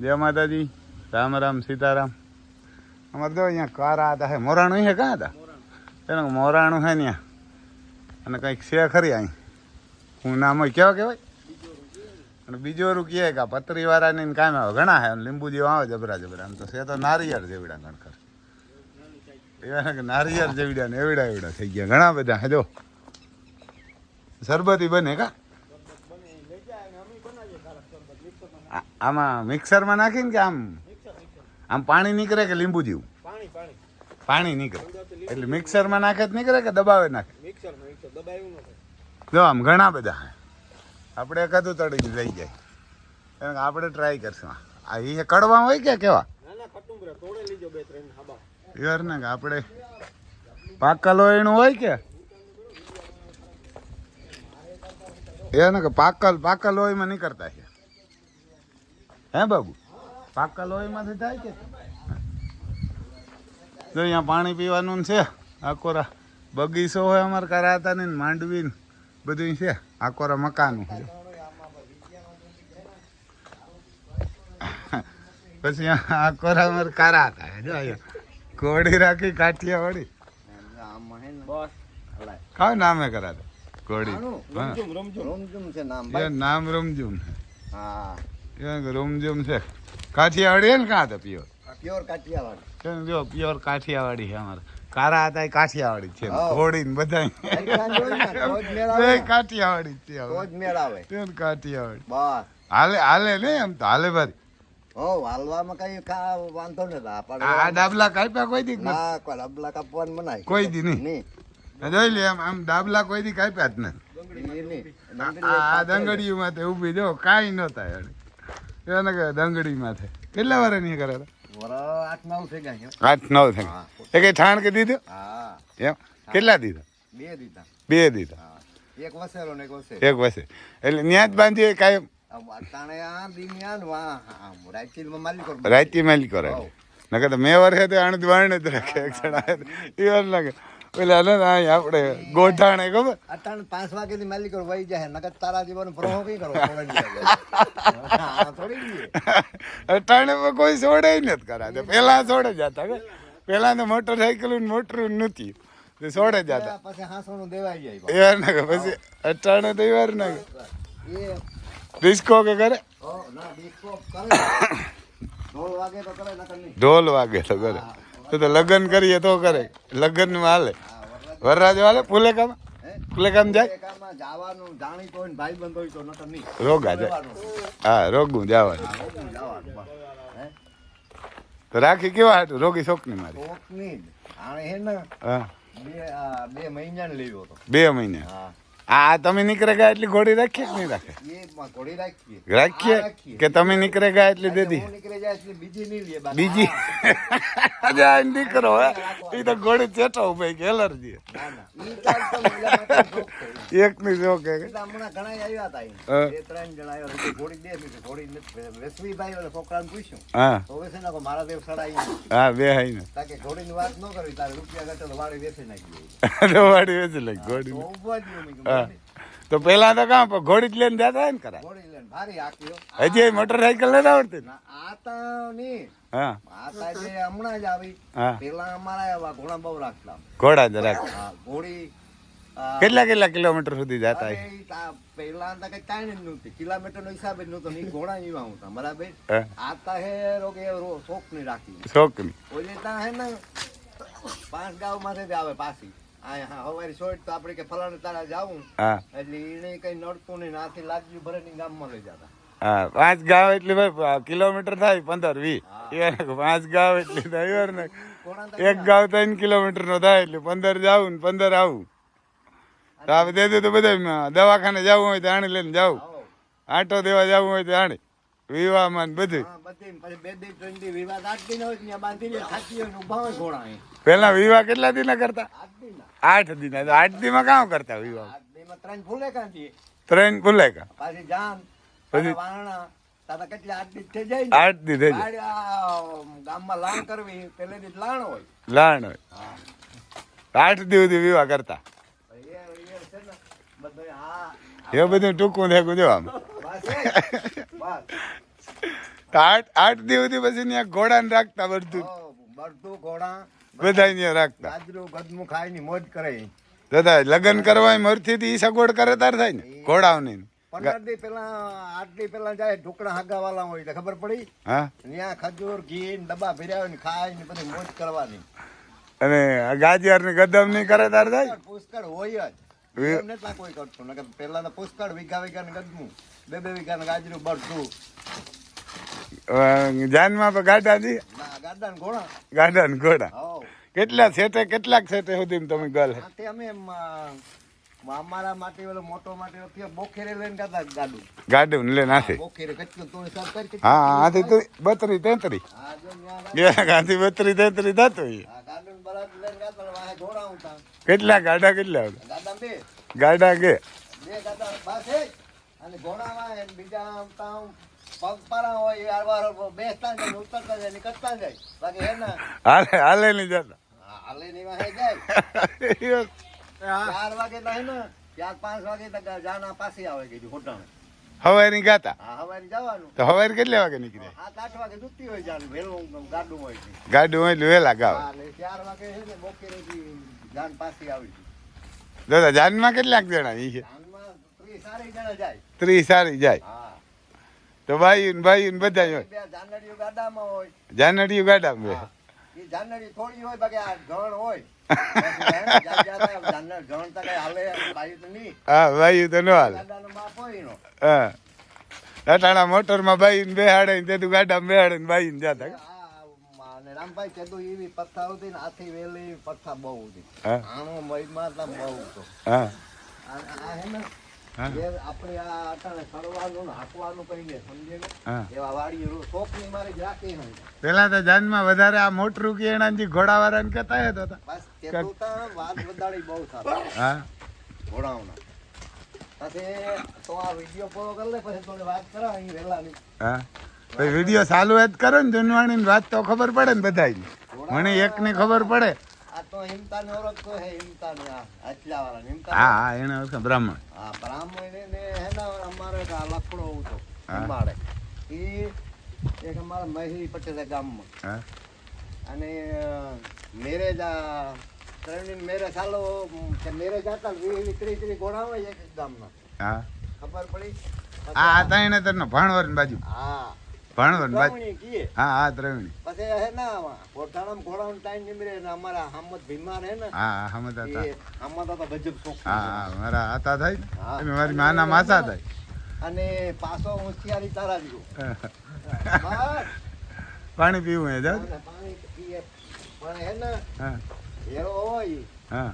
જય માતાજી, રામ રામ, સીતારામ. અમારે જો અહીંયા કારા હતા, હે, મોરાણું છે કાં હતા? એનું મોરાણું છે ત્યાં અને કંઈક છે ખરી અહીં. હું નામ હોય, કેવા કહેવાય? અને બીજો રૂ કહે કે પતરીવાળાની કામ આવે ઘણા હે લીંબુ જેવા આવે જબરા જબરા. આમ તો છે તો નારિયેળ જેવડા ગણકર એવા કે નારિયેળ જેવડા ને એવડા એવડા થઈ ગયા. ઘણા બધા, હે, જો. શરબતી બને, કા આ- આમાં મિક્સરમાં નાખીને કે આમ આમ પાણી નીકળે કે લીંબુ જેવું? પાણી પાણી. પાણી નીકળે. એટલે મિક્સરમાં નાખે જ નીકળે કે દબાવે નાખે? દબાવ્યું જો આમ ઘણા બધા આપણે એકાદું તળીને લઈ જાય. કારણ કે આપણે ટ્રાય કરશું. આ એ કડવા હોય કે કેવા? યાર ને કે આપણે પાકલ હોય એનું હોય કે? એને કે પાકલ પાકલ હોયમાં નીકળતા છે હે બાબુ? પાકા હોયમાંથી થાય કે? જો અહીંયા પાણી પીવાનું છે આકોરા બગીચો હોય અમારે કરાતા ને માંડવી બધું છે આકોરા મકાનું છે. પછી આકોરા અમારે કરાતા જો ઘોડી રાખી કાઠિયા વળી. કાવ નામે કરાતા ઘોડી. હા. રમઝુમ રમઝુમ છે નામ એ હા. રૂમઝુમ છે. કાઠિયાવાડી ને કાં હતા પ્યોર પ્યોર કાઠિયાવાડી. જો પ્યોર કાઠિયાવાડી છે અમારે. કારા હતા એ કાઠિયાવાડી છે. ઘોડી ને બધા કાઠિયાવાડ તો છે રોજ કાઠિયાવાડી. બસ. હાલે હાલે ને એમ તો હાલે ભારી ઓ હાલવામાં કઈ વાંધો નથી. આ આ ડાબલા કાપ્યા કોઈ દી ના કોઈ ડાબલા કાપવાનું મનાય. કોઈ દી નહીં. જોઈ લે આમ આમ ડાબલા કોઈ દી કાપ્યા જ નથી. આ- આ કાપે ઊભી જો કાંઈ ન થાય એને કે દંગડી માથે કેટલા વાર નહીં કરે આઠ નવ થઈ ગયા આઠ નવ થઈ હા. એ કઈ ઠાણ કે દીધું? હા. એમ? કેટલા દીધા? બે દીધા. બે દીધા. એક વસેરો ને એક વસેરો એક વસે એટલે ન્યાજ વા આ રાયચીલમાં માલિકો કરે. નકર તો મેં વર્ષે તો આણંદ વાણ જ રાખે. એક જણા એ વાર લાગે. પેલા ને અહીં આપણે ગોઠાણે ખબર? અટાણ પાંચ વાગે ની માલિકો વહી જાય નકર તારા જીવન પ્રવાહ કઈ કરો? અટાણે કોઈ છોડે નથી કરાતે. પેલા છોડે જતા કે પેલા તો મોટરસાયકલ મોટર નથી. તે છોડે જતા. પછી હાંસવાનું દેવાઈ જાય એ ના પછી અટાણે દેવાર ના ડિસ્કો કે. કરે? ઢોલ વાગે તો કરે ઢોલ વાગે તો કરે. તો તો લગ્ન કરીએ તો કરે. લગ્નમાં હાલે. વરરાજ હાલે ફુલેકામ હે? ફુલેકામ જાય? રોગા જાય. હા રોગું જવાનું? તો રાખી કેવા હતું રોગી શોકની મારી. બે મહિના લેવો હતો બે મહિને. હા. આ તમે નીકળે ગયા એટલી ઘોડી રાખીએ કે નહીં રાખે? રાખીએ. કે તમે નીકળે ગયા એટલી દેદી બીજી હે? એ તો ઘોડી ચેટો ઉભે કે એલર્જી. એક ની. જો કે? હમણાં ઘણા આવ્યા હતા બે ત્રણ જણા આવ્યા ઘોડી દે ઘોડી. વેસવીભાઈ છોકરાને પૂછ્યું. હા. તો વેચી નાખો મારા દેવ સડાઈ હા બે હાઈ ને. તાકે ઘોડીની વાત ન કરવી તારે રૂપિયા ઘટે તો વાડી વેચી નાખી વાડી વેચી લઈ તો ઘોડી નહીં. તો પેલા તો કાં ઘોડી જ લઈને જતા ને કરા. હજી મોટરસાયકલ નથી આવડતી નહીં. જે રાખતા. ઘોડા જ રાખ હા, ઘોડી કેટલા કેટલા કિલોમીટર સુધી જતા પેલા તો કઈ કાંઈ જ નહોતી. કિલોમીટર નો હિસાબ જ નહોતો ની ઘોડા ની આવતા તા બરાબર. આતા હે રોગે રો શોખની રાખી. શોખની. ઓલી તા હે ને પાંચ ગાવમાંથી જ આવે પાછી. હવારી સોઈટ તો આપણે કે ફલાણે તારા જાવું એટલે એને કઈ નડતું નહીં આથી લાગજી ભરે ની ગામમાં લઈ જતા. હા પાંચ ગાવ એટલે ભાઈ કિલોમીટર થાય પંદર વીસ એ પાંચ ગાવ એટલે થાય ને. એક ગાવ ત્રણ કિલોમીટર નો થાય એટલે પંદર જાવું ને પંદર આવું. તો આ દે તો બધા દવાખાને જવું હોય તો આણી લઈને જાવું. આટો દેવા જવું હોય તો આણી. વિવાહમાં માં બધું દિન પેલા વિવાહ કેટલા દિના કરતા? આઠ દિન. આઠ દિન. માં કામ કરતા વિવાહ? ત્રણ ફૂલે કાંથી ત્રણ ફૂલે કા પાછી જાન પછી- પાછા તાતા કેટલા આઠ દી થઈ જાય આઠ દી થઈ જાય. ગામમાં લાણ કરવી પેલે લાણ હોય. લાણ હોય. આઠ દી સુધી વિવાહ કરતા. એ એ છે ને બધું હા એ બધું ટૂંકું થેકું જો આમ આઠ આઠ દિવસથી પછી ત્યાં ઘોડાને રાખતા બધું. બધું ઘોડા. બધા ત્યાં રાખતા. ગાજરું ગદમું ખાઈને મોજ કરે. દાદા લગ્ન કરવા મરથી થી સગવડ કરે તાર થાય ને? ઘોડાઓની. પંદર દી પેલા આઠ દી પેલા જાય ઢોકળા હાગા વાળા હોય એટલે ખબર પડી? હા? ત્યાં ખજૂર ઘી ને ડબ્બા ભર્યા હોય ને ખાય ને બધી મોજ કરવાની. અને ગાજર ને ગદમની કરે તાર થાય? પુષ્કળ હોય જ. વે- એમ નતા કોઈ કરતું પેલા તો પુષ્કળ વીઘા વીઘા ને ગદમું. બે બે વીઘા ને ગાજરું બધું જાનમાં તો ગાડા દી. ગાડા ને ઘોડા. ગાડા ને ઘોડા કેટલા સેટે કેટલાક સેટે સુધી તમે ગલ તે અમે અમારા માટે ઓલો મોટો માટે ઓલો બોખેરે લઈને ગાતા ગાડું. ગાડું લે નાખે બોખેરે કેટલું તું સાબ કરી? હા આથી તો બત્રી તેત્રી. હા જો ગાંધી ગાડું. આથી દાતો હા ગાડું બરાબર લઈને ગાતા વાહે ઘોડા ઉતા કેટલા ગાડા કેટલા? ગાડા બે. ગાડા કે? બે ગાડા બસ. અને ઘોડામાં બીજા આમ તો પગપાળા હોય આરવાર બેસતા જાય ઉતરતા જાય નીકળતા જાય. બાકી હે ને? હાલે હાલે નહીં જતા. હાલે ની વાહે જાય. ચાર વાગે તો ને ચાર પાંચ વાગે તો જાના પાસે આવે કીધું હોટાણે હવારી ગાતા? હા હવારે જવાનું. તો હવારી કેટલા વાગે નીકળે? સાત આઠ વાગે દૂતી હોય જાણ વહેલું ગાડું હોય ગાડું હોય વહેલા ગાવ. ચાર વાગે છે ને બપોરેથી જાન પાસે આવી. દાદા જાનમાં કેટલાક જણા ઈ છે? ત્રીસ સારી જાય. તો ભાઈ ભાઈ બધા હોય. બે જાનડીઓ ગાડામાં હોય. જાનડિયું ગાડા બે. હા. જાનડી થોડી હોય બાકી આ ગણ હોય. બાકી હે ને ન બાઈ બેહાડે ને તે તું બેહાડે ને બાઈ જતા આ રામભાઈ કીધું એવી પથ્થા હતી ને આથી વેલી પથ્થા બહુ હતી. આણો મહીમાં બહુ હતો. ને આપણે આ અટાણે સડવાનું ને હાંકવાનું કરીને સમજે એવા વાડી શોખની મારી જ રાખી હોય પેલા તો જાનમાં વધારે આ મોટરું કે એના જે ઘોડાવાળાને કહેતા હતા તા. બસ તો વાત બદાડી બહુ સારી. હા. ઘોડાઓના. તો આ વીડિયો પૂરો કરી લે પછી થોડી વાત કરો અહીં વહેલાની હા. પછી વીડિયો ચાલુ જ કરો ને જુનવાણી વાત તો ખબર પડે ને બધાય મને એકની ખબર પડે. હે હા હા એને ઓળખે બ્રાહ્મણ. બ્રાહ્મણ હે અમારે લખડો હતો હા. એક અમારા મહેરી પટેલ ગામમાં. અને મેરેજ આ મેરેજ હાલો મેરેજ હતા વીસ ત્રીસ ત્રીસ ઘોડા હોય એક ગામના. હા. ખબર પડી? આ ત્રણે તરનો ભાણવર બાજુ. હા. હા હા ત્રવણી પછી હે ને પોતાના ઘોડાનો ટાઈમ નીમરે ને અમારા હમત ભીમાર હે ને હા હા હમત હતા. ગજબ શોખ હા હા મારા હતા થાય ને. હા. મારી માના માસા થાય. અને પાછો હોશિયારી તારા દીધો પાણી પીવું જાવ અને પાણી પીએ. પણ હે ને હા. હેરો હોય. હા.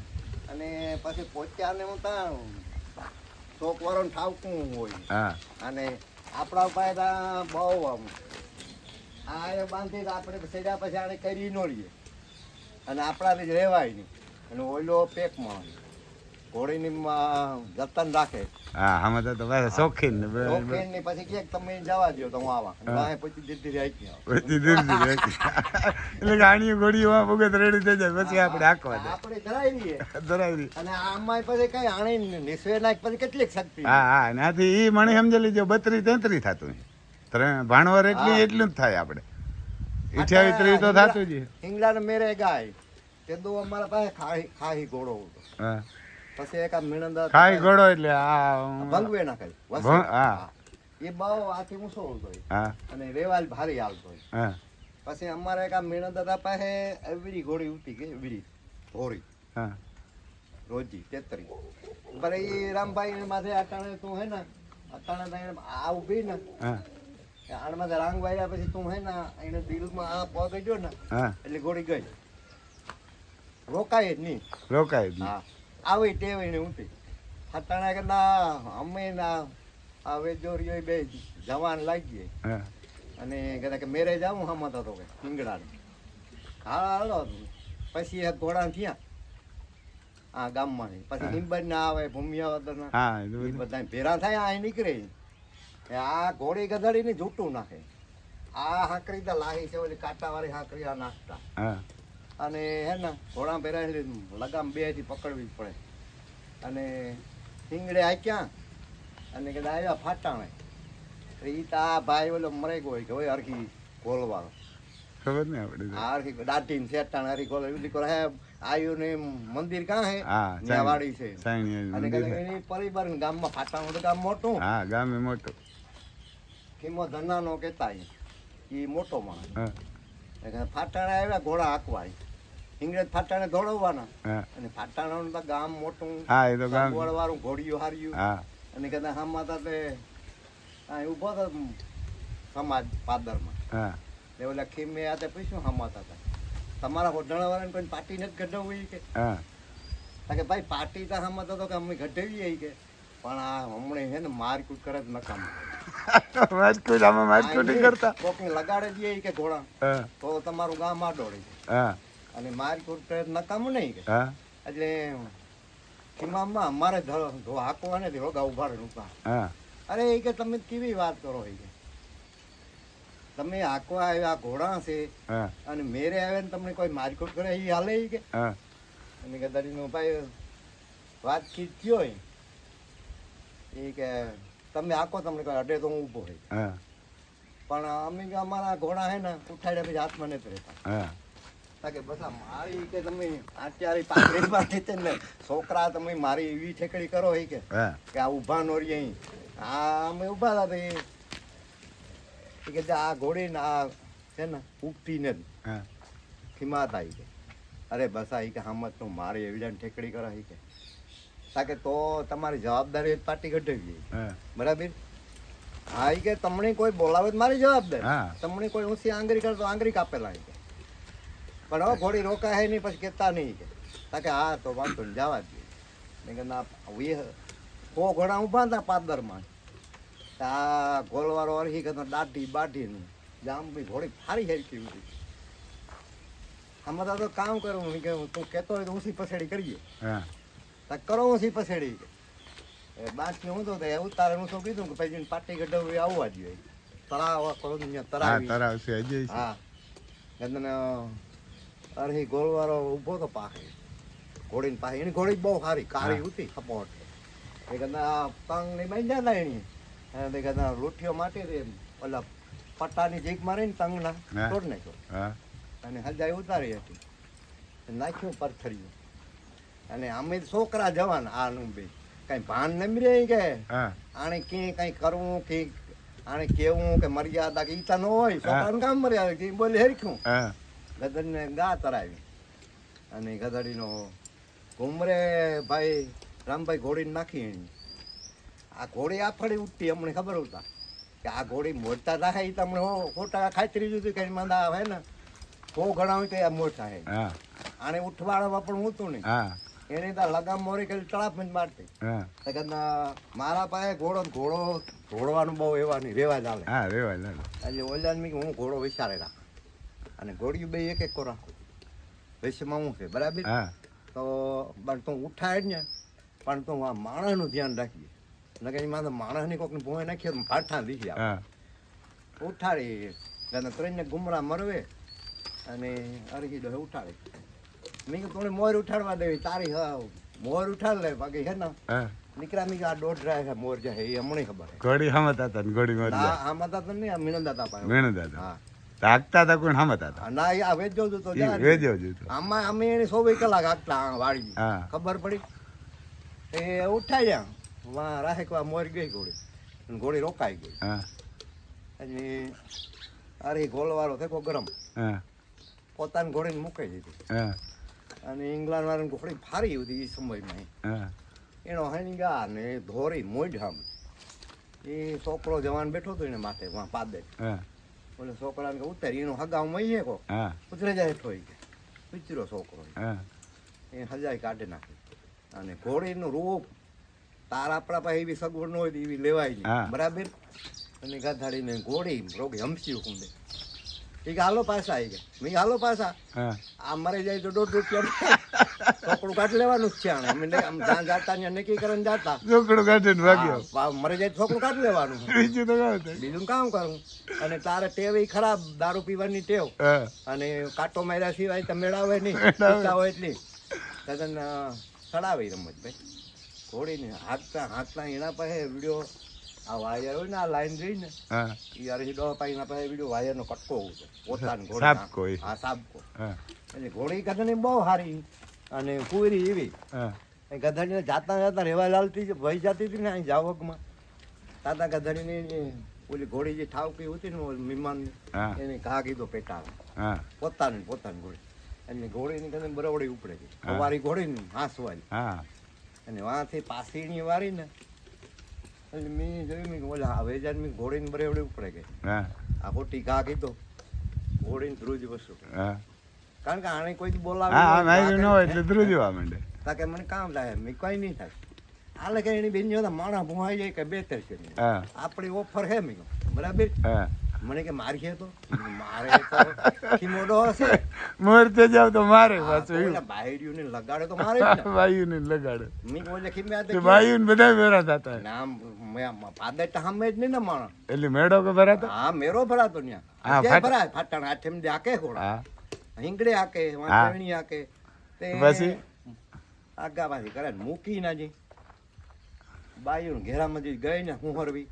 અને પછી પોચ્યા ને હું ત્યાં શોક વાળો ઠાવકું હોય. હા. અને આપણા પાસે બહુ આમ. આ બાંધી આપણે સેડા પછી આને કરી ન લઈએ. અને આપણાથી જ રહેવાય નહીં. અને ઓઈલો પેકમાં ઘોડીની જતન રાખે. હા હમત તો પાછા શોખીનની પછી કે તમે જવા દો તો હું આવા. હા. પછી જીતી રહી પછી દૂર દૂર રાખી. એટલે ગાડીઓ ઘોડીઓ ભગત રેડી થઈ જાય પછી આપણે હાંકવા દે. આપણે ધરાઈ લઈએ ધરાવી અને આમાં પછી કઈ આણી નિસવે નાખ પછી કેટલીક શક્તિ. હા હા નાથી ઈ મને સમજેલી જો બત્રી તેત્રી થતું ત્રણ ભાણવર એટલી એટલું જ થાય આપણે. ઈઠ્યાવીસ ત્રીસ તો થતું જ હિંગલા મેરે ગાય. તે દો અમારા પાસે ખાહી ખાહી ઘોડો હતો. હા. પછી એક આ મીણંદા ખાઈ ગળો એટલે આ ભંગવે ના ખાઈ હા. એ બાવ આથી ઊંચો હતો. અને રેવાલ ભારી આવતો. પછી અમારે એક આ મીણંદા પાસે એવડી ઘોડી ઉતી ગઈ એવડી ઘોડી. રોજી તેતરી. પર એ રામભાઈ માથે અટાણે તું હે ને અટાણે આ ઊભી ને આણમાં રાંગ વાળ્યા પછી તું હે ને એને દિલમાં આ પગ ગયો ને એટલે ઘોડી ગઈ. રોકાય જ નહીં. રોકાય જ નહીં. હા આવી ટેવ એને હતાણા કે ના અમે ના આ વેજોરીઓ બે જવાન લાગીએ. અને કહેતા કે મેરે જાવું હમત હતો કે હિંગડાને હા હાલો. પછી એક ઘોડા થયા. આ ગામમાં. પછી હા. ના આવે ભૂમિયા ના. હા એ એ બધું. ભેરા થાય અહીં નીકળે. એ આ ઘોડી ગધડીને જૂટું નાખે. આ હાંકરી તો લાહી છે ઓલી કાંટાવાળી હાંકરી આ નાખતા. હા. અને હે ને ઘોડા ભેરા લગામ બેથી પકડવી જ પડે. અને હિંગડે આક્યા અને કદાચ આવ્યા ફાટાણે. ઈ તો આ ભાઈ ઓલો મરે ગયો કે હોય હરખી ગોલવાળો. ખબર નહીં આપણે આ હરખી દાટીને શેટાણ હરખી ગોલ. એવી દીકરો હે આયુ ને મંદિર કાં હે? ત્યાં વાડી છે. અને એની પરિવાર ગામમાં ફાટાણું તો ગામ મોટું. હા ગામ મોટું. કિંમત ધનાનો કહેતા એ મોટો માણસ. ફાટાણા આવ્યા ઘોડા હાંકવા ઇંગ્રેજ ફાટાને દોડવવાના અને ફાટાણાનું તો ગામ મોટું હા એ તો ગામ વાળું ઘોડિયું હાર્યું. હા. અને કદાચ હામાં તા તે આ ઊભો તો સમાજ પાદરમાં. હા. એટલે ઓલા ખીમે આતે પૂછ્યું હામાતા હતા તમારા હોટણવાળાને કોઈ પાર્ટી નથી ગઢવવી કે? હા. કે ભાઈ પાર્ટી તો હામાતા તો કે અમે ગઢવીએ કે. પણ આ હમણે છે ને મારકૂટ કરે જ નકામ. રાજકોટ આમાં રાજકોટી કરતા. કોકને લગાડે દઈએ કે ઘોડા. તો તમારું ગામ આડોળી. હા. અને મારકૂટ નકામ નહીં કે. હા? એટલે ખીમામાં અમારે ધો- ધો હાંકવા નથી રોગા ઊભા રૂપા હા. અરે એ કે તમે કેવી વાત કરો એ કે? તમે હાંકવા આવ્યા ઘોડા છે. અને મેરે આવે ને તમને કોઈ મારકૂટ કરે એ હાલે ઈ કે? અને કે દડીનો ભાઈ વાતચીત થયો એ કે તમે હાકો તમને કોઈ અડે તો હું ઊભો હોય પણ અમે અમારા ઘોડા હે ને ઉઠાડ્યા પછી હાથમાં નથી રહેતા. કે મારી કે તમે અત્યારે બાંધી છે ને છોકરા તમે મારી એવી ઠેકડી કરો એ કે કે આ ઊભા નો રહી અહીં. આ અમે ઊભા હતા ભાઈ. કે આ ઘોડી ને આ છે ને ઉગતી નથી ખીમાત આવી કે અરે બસ આ કે હામતનું મારી એવી ઠેકડી કરાવી કે. તાકે તો તમારી જવાબદારી પાર્ટી ઘટાવી હા. બરાબર? હા કે તમને કોઈ બોલાવે મારી જવાબદારી. હા. તમને કોઈ ઊંચી આંગળી કરે તો આંગરી કાપેલા કે. પણ હવે ઘોડી રોકાય નહીં પછી કહેતા નહીં કે. તાકે હા તો વાંધો ને જવા દઈએ મેં કે ના વી કો ઘોડા ઊભા હતા પાદરમાં. આ ગોલવાળો અરહી કે દાઢી બાઢીનું. જામ બી ઘોડી ફારી હેરકી ઉઠી આમાં તો કામ કરું કે તું કહેતો હોય તો ઊંચી પછેડી કરીએ. તો કરો ઊંચી પછેડી. એ બાકી હું તો તે ઉતારે હું શું કીધું કે પછી પાટી ગઢવી આવવા જોઈએ તળાવ કરો તળાવ. છે હા. અરે ગોળવાળો ઊભો તો પાકે ઘોડીને પાસે એની ઘોડી બહુ સારી. કાળી. હતી સપોર્ટ. એ કહેતા પંગની બાંધ્યા હતા એની. અને તે લોઠીઓ માટે ઓલા પટ્ટાની જીક મારીને તંગના. તોડ નાખ્યો. અને હજાઈ ઉતારી હતી. નાખ્યું પથ્થરિયું. અને અમે છોકરા જવાન આનું બે. કઈ ભાન નમી રહી કે? આને કે કઈ કરવું કે આને કેવું કે મર્યાદા કે ઈતા ન હોય. છોકરાને કામ મર્યાદા કે? બોલે હેરખ્યું હા. ગધડીને ગા તરાવી. અને ગધડીનો ઘુમરે ભાઈ રામભાઈ ઘોડીને નાખી એની. આ ઘોડી આ ફળી ઉઠતી અમને ખબર હતા. કે આ ઘોડી મોટા દાખાય એ તમને ખોટા ખાતરી દીધું કે માંદા આવે ને. બહુ ઘણા હોય તો આ મોટા હે. આને ઉઠવાડવા પણ હું નહીં. હા. એને તો લગામ મોરી કરી તળાપ મને મારતી. તો મારા પાસે ઘોડો ઘોડો ઘોડવાનું બહુ એવા નહીં રેવા ચાલે હા રેવાય એટલે ઓલા હું ઘોડો વિચારે રાખ. અને ઘોડિયું બે એક એક રાખો વૈશ્યમાં હું છે? બરાબર? તો પણ તું ઉઠાય જ ને. પણ તું આ માણસનું ધ્યાન રાખીએ. નકે એમાં તો માણસની કોકને ભોંય નાખીએ ફાઠા દીધી હા. ઉઠાડી. અને ત્રણને ગુમરા મરવે. અને અરગી ડોહે ઉઠાડે. મેં કીધું તોને મોર ઉઠાડવા દેવી. તારી હા મોર ઉઠાડ લે. બાકી હે ને. હા. નીકળ્યા મેં આ દોઢ રાય છે મોર જાય એ હમણાં ખબર ઘડી હમતા હતા ને ઘોડી મારી ના આમાં તો નહીં આ મિનંદાતા પાસે. વેણ દાદા. હા. તાકતા હતા કોઈ હમતા હતા ના આ વેચજો તો વેજો જોતો. આમાં અમે એને ચોવીસ કલાક હાકતા વાળી ખબર પડી? એ ઉઠાડ્યા વા રાહે વા મોર ગઈ ઘોડી. અને ઘોડી રોકાઈ ગઈ. હા. એટલે અરે ગોળવાળો થયો ગરમ. હા. પોતાની ઘોડીને મૂકાઈ દીધી. હા. અને ઇંગ્લેન્ડ વાળાની ઘોડી ફારી હતી એ સમયમાં. એનો હણીગા ને ધોરી મોઢામ. એ છોકરો જવાન બેઠો હતો એને માથે વાં પાદે. હા. ઓલે છોકરાને કે ઉતારી એનો હગાવ મહીએ કો હા ઉતરે જાય કે ઉતર્યો છોકરો હા. એ હજાય કાઢી નાખી. અને ઘોડીનું રૂપ તાર આપણા પાસે એવી સગવડ ન હોય તો એવી લેવાય. નહીં. બરાબર? અને ગાધાડીને ઘોડી રોગ હમસી કુંડે. એ હાલો પાછા. આવી ગયા મેં હાલો પાછા. આ મરી જાય તો દોઢ રૂપિયા. છોકરું કાઢ લેવાનું જ છે અમે જ્યાં જાતા ને નક્કી કરીને જાતા. છોકરો કાઢીને ભાગ્યો મરી જાય તો છોકરું કાઢી લેવાનું. બીજું તો કાંઈ બીજું કામ કરું. અને તારે ટેવ ખરાબ દારૂ પીવાની ટેવ. અને કાંટો માર્યા સિવાય તો મેળાવે નહીં. હોય એટલી. તદ્દન ચડાવી રમત ભાઈ ઘોડીને હાથતા હાથતા એના પાસે વીડિયો આ વાયર હોય ને આ લાઈન જોઈ ને એ અરસી ડોહ પાઈના પાસે બીજો વાયરનો કટકો હોય પોતાનો ઘોડી હા સાબકો એટલે ઘોડી ગધની બહુ સારી અને કુરી એવી. હા. ને જાતા જાતા રેવા લાલતી જ જાતી હતી ને અહીં જાવકમાં. તાતા ગધડીની ઓલી ઘોડી જે ઠાવકી હતી ને મહેમાન એને ઘા કીધો પેટા પોતાની પોતાની ઘોડી. એની ઘોડીની કદે બરોબડી ઉપડે છે. અમારી સવારી ઘોડીની હાંસવાળી હા. અને વાંથી પાસીની વારી ને એટલે મેં જોયું મેં ઓલા હવે જાણ મેં ઘોડીની બરોબડી ઉપડે કે આ ખોટી ઘા કીધો ઘોડીને ધ્રુજ વસ્તુ કારણ કે આને કોઈ બોલાવે હા આમ ન હોય એટલે ધ્રુજવા માંડે. તાકે મને કામ થાય મેં કઈ નહીં થાય. હાલે કે એની બેન જોતા માણા ભૂહાઈ જાય કે બેતર છે. આપણી ઓફર હે મેં બરાબર? મને કે મારી છે તો? મારે તો ખીમોડો હશે. મોરતે જાવ તો મારે પાછું કોઈને એવું. બાયડીઓને લગાડે તો મારે વાયુ ને. લગાડે. લગાડે બોલે કે મે આ તે બાયુને બધા ભેરા થતા નામ પાદર તો હમે જ નહીં ને માણા એટલે મેળો કે ભરાતો? હા મેરો ભરાતો ન્યા. હા, ભરાય ફાટણ આઠમ દે આકે ઘોડા હા. હિંગડે હાકે વાંચણી હાકે તે પછી? આગા પાછી કરે મૂકી ના જી બાયું ઘેરામાં જે ગઈ ને હું હરવી.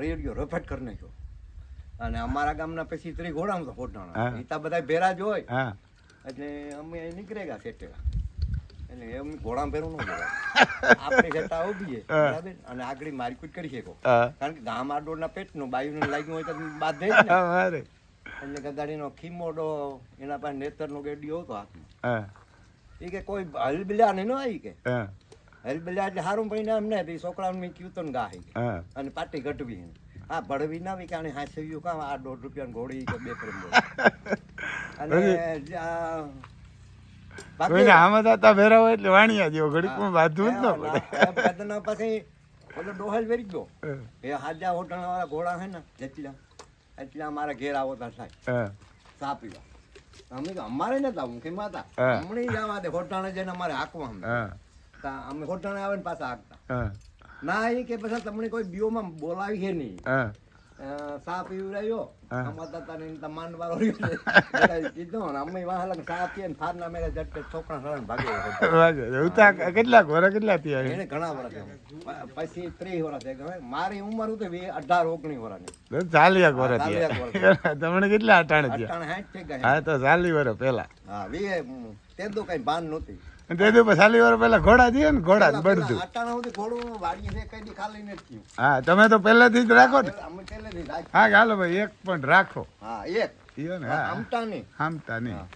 રેડિયો રફેટ કરી નાખ્યો. અને અમારા ગામના પછી ત્રી ઘોડામાં તો. ફોટાણા. ઈતા બધા ભેરા જ હોય. એટલે અમે નીકળે ગયા સેટેલા એટલે એમ ઘોડા ભેરું ન આપણે જતા ઉભીએ છે બરાબર? અને આગળ મારકુટ કરી શકો. કારણ કે ગામ આડોળના પેટનું બાયુને લાગ્યું હોય તો ને લાગ્યું હોય તો મારે એટલે ગદાડીનો ખીમોડો એના પાસે નેતરનો ગેડિયો હતો હાથમાં. એ. કે કોઈ હલબિલ્યા નહીં આવી કે. હલબિલ્યા એટલે સારું પૈને એમ ને છોકરાને મેં કીર્તન ગાહી. અને પાટી ઘટવી. આ ભળવી ના આવી કાણે હાંસવ્યું કામ આ દોઢ રૂપિયાની ઘોડી કે બે પ્રેમ અને કોઈને આમાં થતા ભેરા એટલે વાણિયા જેવો ઘડીકમાં બાંધવું જ ન પડે. ના, એ બધાના પછી ઓલો ડોહલ વેરી ગયો. એ. હાજા હોટલ વાળા ઘોડા હે ને જેટલા એટલા અમારા ઘેર આવો તા હા. ચા પીવા. અમે તો અમારે નતા હું કે માતા. હમણે જવા દે હોટાણે જઈને અમારે હાંકવા અમે અમે હોટાણે આવે ને પાછા હાંકતા. ના એ કે પછી તમને કોઈ બીઓમાં બોલાવી છે નહીં. પીવડાવ્યો હા. અમાર તાતા ને તા માંડ વાળો ને. બધાએ કીધું ને અમે વાહ લગ પીએ ને ફારના મેરે ઝટકે છોકરા સળંગ ભાગે ઉતા કેટલા થયા એને ઘણા વર્ષ પછી ત્રીસ વર્ષ થયા. મારી ઉંમર તો વે- અઢાર વર્ષની ચાલિયા વરા હા, ચાલિયાક થયા. તમને કેટલા અટાણે થયા? થઈ ગયા હા તો ચાલી વરા પેલા હા વે તે તો કઈ ભાન નહોતી. તો ચાલી વરા પેલા ઘોડા દઈએ ને ઘોડા જ થયું. હા તમે તો પહેલેથી જ રાખો ને. હા ચાલો ભાઈ એક પણ રાખો. હા એક. હામતા નહીં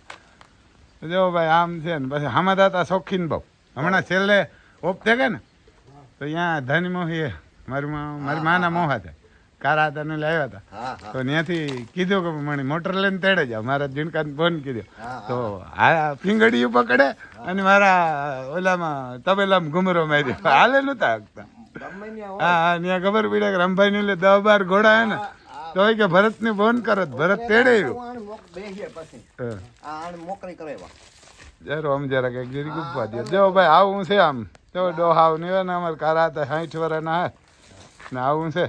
જો ભાઈ આમ છે ને પછી હામા દાતા શોખીન બહુ. હમણાં છેલ્લે ઓપ થઈ ગયા ને તો અહીંયા ધનમોહી મારી મારી માના મોહા હતા કારા હતા ને લાવ્યા હતા. તો ત્યાંથી કીધું કે મને મોટર લઈને તેડે જાવ મારા જીણકાને ફોન કીધો તો આ ફિંગડી પકડે અને મારા ઓલામાં તબેલામાં ઘુમરો માર્યો. હાલે નતા હકતા. હા ત્યાં ખબર પડે કે રામભાઈ ને લે દસ બાર ઘોડા હે ને તો કે ભરત ને ફોન કરો ભરત તેડે જરો આમ જરા કંઈક જરી ગુફવા દે જો ભાઈ આવું છે આમ. જો ડોહાવ ને અમારે કારા હતા સાઠ વર્ષના ના ને આવું છે.